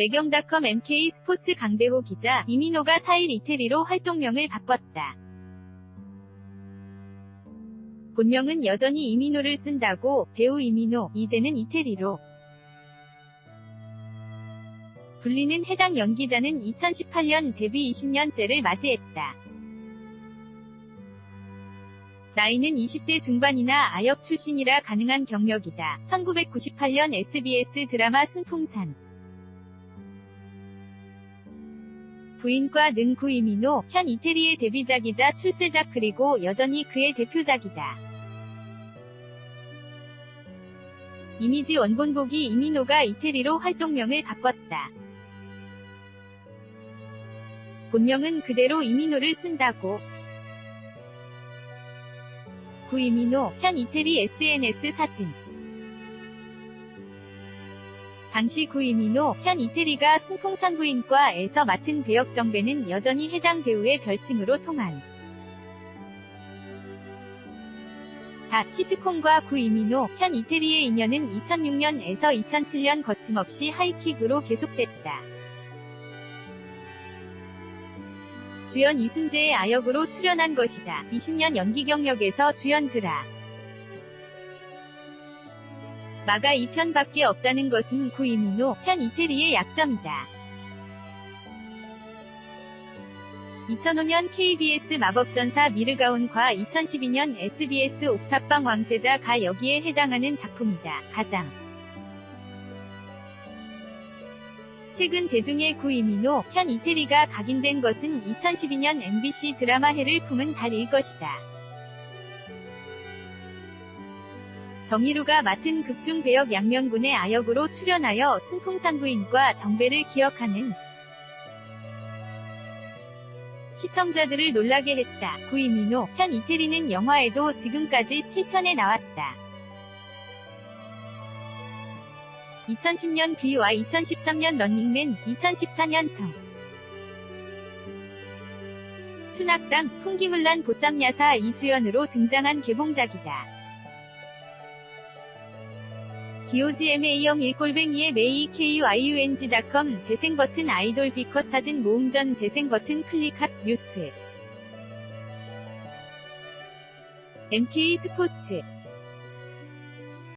매경닷컴 MK 스포츠 강대호 기자 이민호가 4일 이태리로 활동명을 바꿨다. 본명은 여전히 이민호를 쓴다고 배우 이민호, 이제는 이태리로. 불리는 해당 연기자는 2018년 데뷔 20년째를 맞이했다. 나이는 20대 중반이나 아역 출신이라 가능한 경력이다. 1998년 SBS 드라마 순풍산. 부인과 능 구이민호, 현 이태리의 데뷔작이자 출세작 그리고 여전히 그의 대표작이다. 이미지 원본보기 이민호가 이태리로 활동명을 바꿨다. 본명은 그대로 이민호를 쓴다고. 구이민호, 현 이태리 SNS 사진. 당시 구이민호, 현 이태리가 순풍산부인과에서 맡은 배역 정배는 여전히 해당 배우의 별칭으로 통한. 다 시트콤과 구이민호, 현 이태리의 인연은 2006년에서 2007년 거침없이 하이킥으로 계속됐다. 주연 이순재의 아역으로 출연한 것이다. 20년 연기 경력에서 주연 드라. 마가 2편밖에 없다는 것은 구이민호, 현 이태리의 약점이다. 2005년 KBS 마법전사 미르가온과 2012년 SBS 옥탑방 왕세자가 여기에 해당하는 작품이다. 가장 최근 대중의 구이민호, 현 이태리가 각인된 것은 2012년 MBC 드라마 해를 품은 달일 것이다. 정희루가 맡은 극중 배역 양명군의 아역으로 출연하여 순풍산부인과 정배를 기억하는 시청자들을 놀라게 했다. 구이민호, 현 이태리는 영화에도 지금까지 7편에 나왔다. 2010년 비와 2013년 런닝맨, 2014년 청. 춘악당, 풍기물란 보쌈야사 이주연으로 등장한 개봉작이다. DOGMA형 1골뱅이의 메이 KUIUNG.com 재생버튼 아이돌 비컷 사진 모음 전 재생버튼 클릭합 뉴스. MK 스포츠